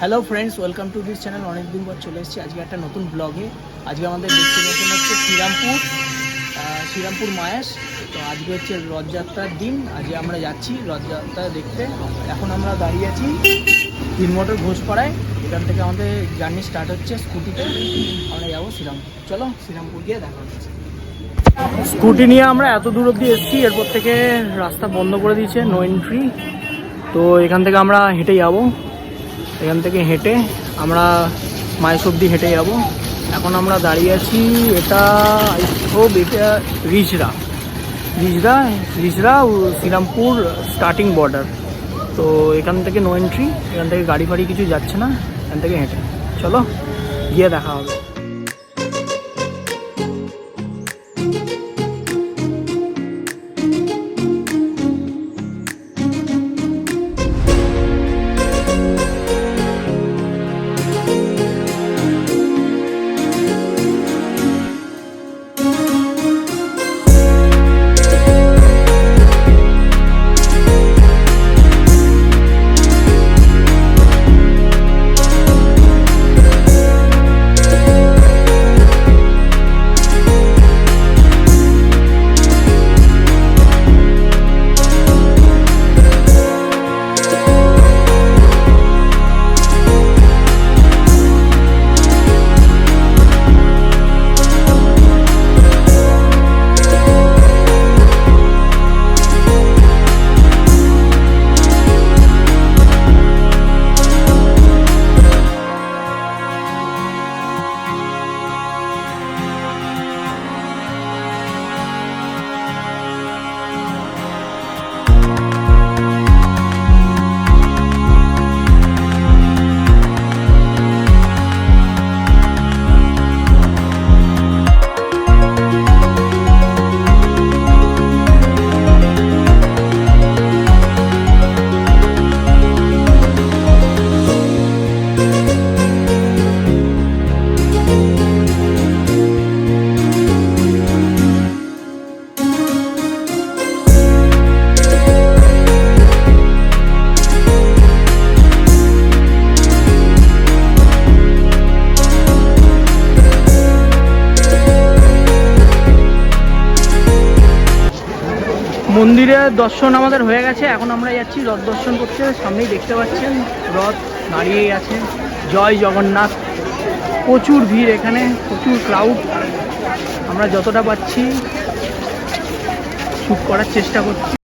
Hello friends welcome to this channel অনেকদিন পর চলে এসেছি। আজকে একটা নতুন ব্লগে আজকে আমাদের ডেস্টিনেশন হচ্ছে শ্রীরামপুর শ্রীরামপুর মায়াস। তো আজকে হচ্ছে রথযাত্রার দিন। আজকে আমরা যাচ্ছি রথযাত্রা দেখতে। এখন আমরা দাঁড়িয়ে আছি তিন মোটর ঘোষপাড়ায়। এখান থেকে আমাদের জার্নি স্টার্ট হচ্ছে স্কুটিতে। আমরা যাব শ্রীরামপুর। চলো শ্রীরামপুর গিয়ে দেখা হচ্ছে। স্কুটি নিয়ে আমরা এত দূর অব্দি এসেছি, এরপর থেকে রাস্তা বন্ধ করে দিয়েছে নো এন্ট্রি তো এখান থেকে আমরা হেঁটে যাব। এখান থেকে হেঁটে আমরা মায়ের সবজি হেঁটে যাব। এখন আমরা দাঁড়িয়ে আছি, এটা হোপ এটা রিজরা। রিজরা রিজরা শ্রীরামপুর স্টার্টিং বর্ডার তো এখান থেকে নো এন্ট্রি এখান থেকে গাড়ি ফাড়ি কিছু যাচ্ছে না, এখান থেকে হেঁটে। চলো, গিয়ে দেখা হবে। মন্দিরের দর্শন আমাদের হয়ে গেছে। এখন আমরা যাচ্ছি রথ দর্শন করতে। সামনেই দেখতে পাচ্ছেন, রথ দাঁড়িয়েই আছে। জয় জগন্নাথ। প্রচুর ভিড় এখানে, প্রচুর ক্রাউড আমরা যতটা পাচ্ছি শ্যুট করার চেষ্টা করছি।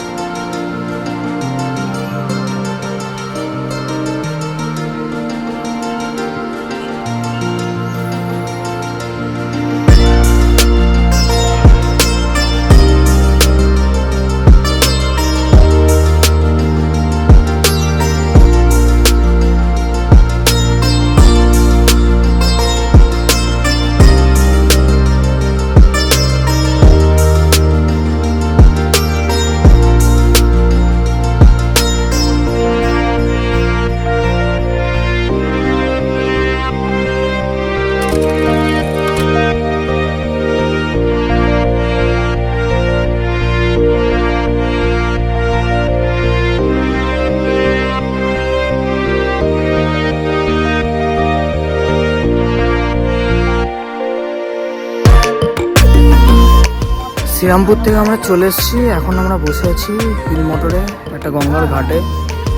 শ্রীরামপুর থেকে আমরা চলে এসেছি। এখন আমরা বসে আছি হিল মোটরে, একটা গঙ্গার ঘাটে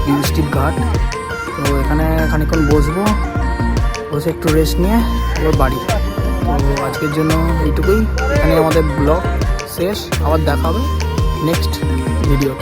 ডিস্ট্রিক্ট ঘাট। তো এখানে খানিক্ষণ বসবো, বসে একটু রেস্ট নিয়ে এবার বাড়ি। তো আজকের জন্য এইটুকুই। এখানে আমাদের ব্লগ শেষ। আবার দেখা হবে নেক্সট ভিডিও